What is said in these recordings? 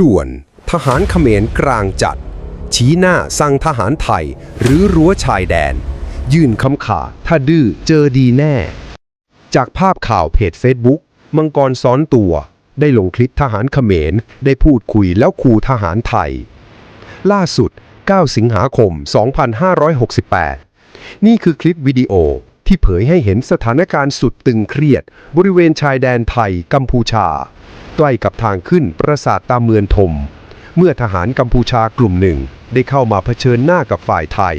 ด่วนทหารเขมรกลางจัด ชี้หน้าสั่งทหารไทยหรือรั้วชายแดน ยื่นคำขาถ้าดื้อเจอดีแน่ จากภาพข่าวเพจ Facebook มังกรซ้อนตัว ได้ลงคลิปทหารเขมร ได้พูดคุยแล้วขู่ทหารไทย ล่าสุด 9 สิงหาคม 2568 นี่คือคลิปวิดีโอที่เผยให้เห็นสถานการณ์สุดตึงเครียด บริเวณชายแดนไทยกัมพูชา ใกล้กับทางขึ้นปราสาทตาเมือนทมเมื่อทหารกัมพูชากลุ่มหนึ่งได้เข้ามาเผชิญหน้ากับฝ่ายไทย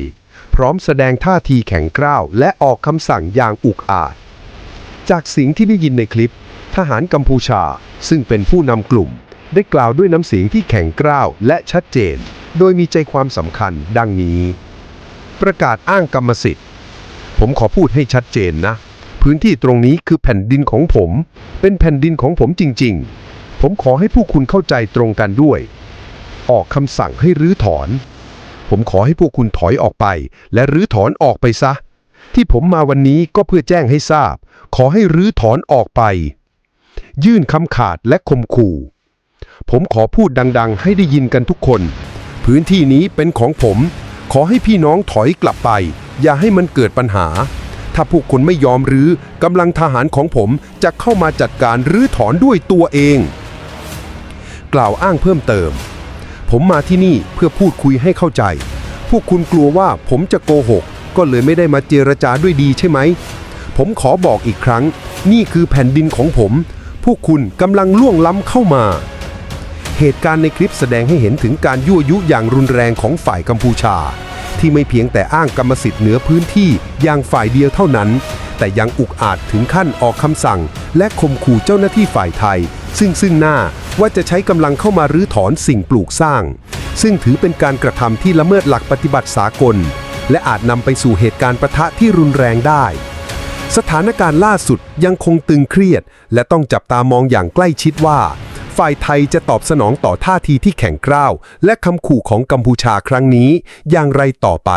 พร้อมแสดงท่าทีแข็งกร้าว และออกคำสั่งอย่างอุกอาจ จากเสียงที่ได้ยินในคลิป ทหารกัมพูชาซึ่งเป็นผู้นำกลุ่ม ได้กล่าวด้วยน้ำเสียงที่แข็งกร้าวและชัดเจน โดยมีใจความสำคัญดังนี้ ประกาศอ้างกรรมสิทธิ์ ผมขอพูดให้ชัดเจนนะ พื้นที่ตรงนี้คือแผ่นดินของผม เป็นแผ่นดินของผมจริง ๆ ผมขอให้ผู้คุณเข้าใจตรงกันด้วย ออกคำสั่งให้รื้อถอน ผมขอให้พวกคุณถอยออกไป และรื้อถอนออกไปซะ ที่ผมมาวันนี้ก็เพื่อแจ้งให้ทราบ ขอให้รื้อถอนออกไป ยื่นคำขาดและคมขู่ผมขอพูดดังๆ ให้ได้ยินกันทุกคน พื้นที่นี้เป็นของผม ขอให้พี่น้องถอยกลับไป อย่าให้มันเกิดปัญหา ถ้าพวกคุณไม่ยอมรื้อกำลังทหารของผมจะเข้ามาจัดการรื้อถอนด้วยตัวเอง กล่าวอ้างเพิ่มเติม ผมมาที่นี่เพื่อพูดคุยให้เข้าใจ พวกคุณกลัวว่าผมจะโกหก ก็เลยไม่ได้มาเจรจาด้วยดีใช่ไหม ผมขอบอกอีกครั้ง นี่คือแผ่นดินของผม พวกคุณกำลังล่วงล้ำเข้ามา เหตุการณ์ในคลิปแสดงให้เห็นถึงการยั่วยุอย่างรุนแรงของฝ่ายกัมพูชา ที่ไม่เพียงแต่อ้างกรรมสิทธิ์เหนือพื้นที่อย่างฝ่ายเดียวเท่านั้นแต่ยังอุกอาจถึงขั้นออกคำสั่ง และข่มขู่เจ้าหน้าที่ฝ่ายไทย ซึ่งซึ่งหน้า ว่าจะใช้กำลังเข้ามารื้อถอนสิ่งปลูกสร้าง ซึ่งถือเป็นการกระทำที่ละเมิดหลักปฏิบัติสากล และอาจนำไปสู่เหตุการณ์ประทะที่รุนแรงได้ สถานการณ์ล่าสุดยังคงตึงเครียด และต้องจับตามองอย่างใกล้ชิดว่า ฝ่ายไทยจะตอบสนองต่อท่าทีที่แข็งกร้าว และคำขู่ของกัมพูชาครั้งนี้อย่างไรต่อไป